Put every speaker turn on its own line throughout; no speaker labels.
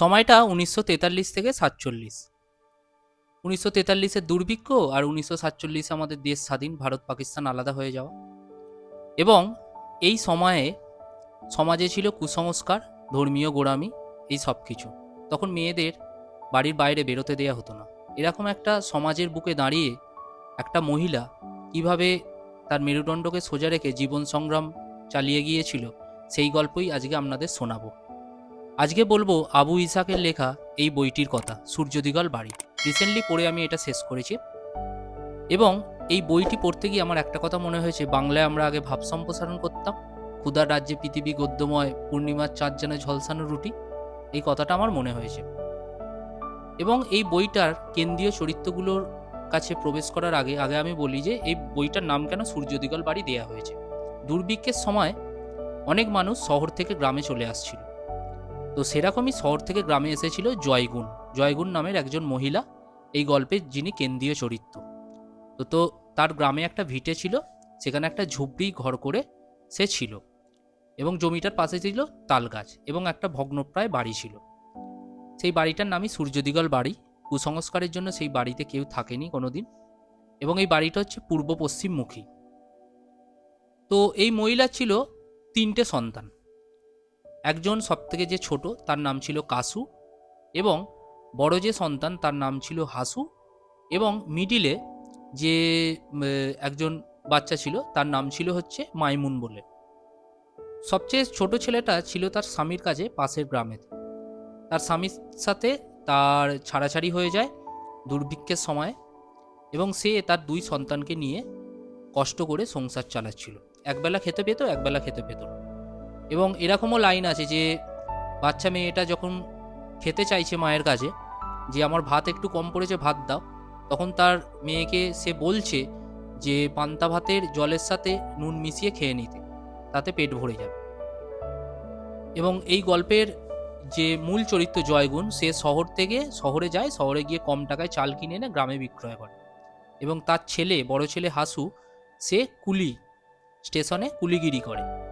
সময়টা উনিশশো তেতাল্লিশ থেকে সাতচল্লিশ। উনিশশো তেতাল্লিশের দুর্ভিক্ষ আর উনিশশো সাতচল্লিশে আমাদের দেশ স্বাধীন, ভারত, পাকিস্তান আলাদা হয়ে যাওয়া। এবং এই সময়ে সমাজে ছিল কুসংস্কার, ধর্মীয় গোড়ামি, এই সব কিছু। তখন মেয়েদের বাড়ির বাইরে বেরোতে দেওয়া হতো না। এরকম একটা সমাজের বুকে দাঁড়িয়ে একটা মহিলা কীভাবে তার মেরুদণ্ডকে সোজা রেখে জীবন সংগ্রাম চালিয়ে গিয়েছিল, সেই গল্পই আজকে আপনাদের শোনাবো। আজকে বলব আবু ইসাকের লেখা এই বইটির কথা, সূর্যদিগল বাড়ি। রিসেন্টলি পড়ে আমি এটা শেষ করেছি। এবং এই বইটি পড়তে গিয়ে আমার একটা কথা মনে হয়েছে, বাংলায় আমরা আগে ভাব সম্প্রসারণ করতাম। ক্ষুদার রাজ্যে পৃথিবী গদ্যময়, পূর্ণিমার চাঁদ যেন ঝলসানো রুটি, এই কথাটা আমার মনে হয়েছে। এবং এই বইটার কেন্দ্রীয় চরিত্রগুলোর কাছে প্রবেশ করার আগে আগে আমি বলি যে, এই বইটার নাম কেন সূর্যদিগল বাড়ি দেয়া হয়েছে? দুর্ভিক্ষের সময় অনেক মানুষ শহর থেকে গ্রামে চলে আসছিল। তো সেরকমই শহর থেকে গ্রামে এসেছিল জয়গুণ। জয়গুণ নামের একজন মহিলা, এই গল্পের যিনি কেন্দ্রীয় চরিত্র। তো তো তার গ্রামে একটা ভিটে ছিল, সেখানে একটা ঝুপড়ি ঘর করে সে ছিল এবং জমিটার পাশে ছিল তাল গাছ এবং একটা ভগ্নপ্রায় বাড়ি ছিল। সেই বাড়িটার নামই সূর্যদিগল বাড়ি। কুসংস্কারের জন্য সেই বাড়িতে কেউ থাকেনি কোনোদিন এবং এই বাড়িটা হচ্ছে পূর্ব পশ্চিমমুখী। তো এই মহিলা ছিল তিনটে সন্তান। একজন সবথেকে যে ছোট, তার নাম ছিল কাসু এবং বড় যে সন্তান, তার নাম ছিল হাসু এবং মিডিলে যে একজন বাচ্চা ছিল, তার নাম ছিল হচ্ছে মাইমুন বলে। সবচেয়ে ছোট ছেলেটা ছিল তার স্বামীর কাছে পাশের গ্রামে। তার স্বামীর সাথে তার ছাড়াছাড়ি হয়ে যায় দুর্ভিক্ষের সময় এবং সে তার দুই সন্তানকে নিয়ে কষ্ট করে সংসার চালাচ্ছিল। একবেলা খেতে পেতো, একবেলা খেতে পেতো না। এবং এরকমও লাইন আছে যে, বাচ্চা মেয়েটা যখন খেতে চাইছে মায়ের কাছে, যে আমার ভাত একটু কম পড়েছে, ভাত দাও, তখন তার মেয়েকে সে বলছে যে, পান্তা ভাতের জলের সাথে নুন মিশিয়ে খেয়ে নিতে, তাতে পেট ভরে যাবে। এবং এই গল্পের যে মূল চরিত্র জয়গুণ, সে শহর থেকে শহরে যায়, শহরে গিয়ে কম টাকায় চাল কিনে এনে গ্রামে বিক্রয় করে। এবং তার ছেলে, বড় ছেলে হাসু, সে কুলি স্টেশনে কুলিগিরি করে।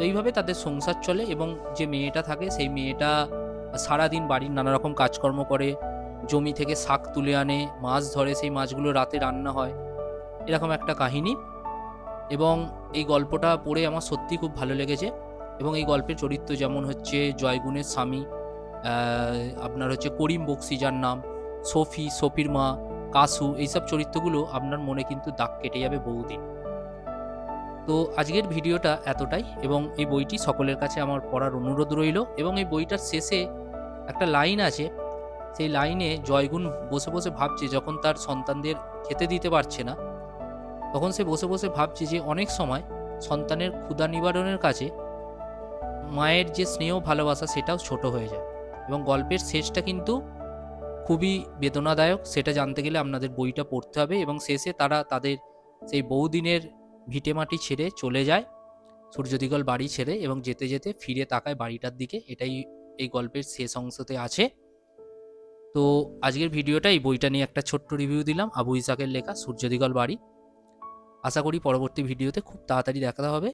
তো এইভাবে তাদের সংসার চলে এবং যে মেয়েটা থাকে সেই মেয়েটা সারাদিন বাড়ির নানা রকম কাজকর্ম করে, জমি থেকে শাক তুলে আনে, মাছ ধরে, সেই মাছগুলো রাতে রান্না হয়। এরকম একটা কাহিনী এবং এই গল্পটা পড়ে আমার সত্যি খুব ভালো লেগেছে এবং এই গল্পের চরিত্র যেমন হচ্ছে জয়গুণের স্বামী আপনার হচ্ছে করিম বক্সি যার নাম, সফি, সফির মা, কাসু, এইসব চরিত্রগুলো আপনার মনে কিন্তু দাগ কেটে যাবে বহুদিন। তো আজকের ভিডিওটা এতটাই এবং এই বইটি সকলের কাছে আমার পড়ার অনুরোধ রইল এবং এই বইটার শেষে একটা লাইন আছে, সেই লাইনে জয়গুণ বসে বসে ভাবছে যখন তার সন্তানদের খেতে দিতে পারছে না, তখন সে বসে বসে ভাবছে যে অনেক সময় সন্তানের ক্ষুধা নিবারণের কাছে মায়ের যে স্নেহ ভালোবাসা সেটাও ছোট হয়ে যায় এবং গল্পের শেষটা কিন্তু খুবই বেদনাদায়ক, সেটা জানতে গেলে আপনাদের বইটা পড়তে হবে এবং শেষে তারা তাদের সেই বহুদিনের ভিটেমাটি ছেড়ে চলে যায়, সূর্যদিগল বাড়ি ছেড়ে এবং যেতে যেতে ফিরে তাকায় বাড়িটার দিকে। এটাই এই গল্পের শেষ অংশতে আছে। তো আজকের ভিডিওটা এই বইটা নিয়ে একটা ছোট্ট রিভিউ দিলাম, আবু ইসাকের লেখা সূর্যদিগল বাড়ি। আশা করি পরবর্তী ভিডিওতে খুব তাড়াতাড়ি দেখা হবে।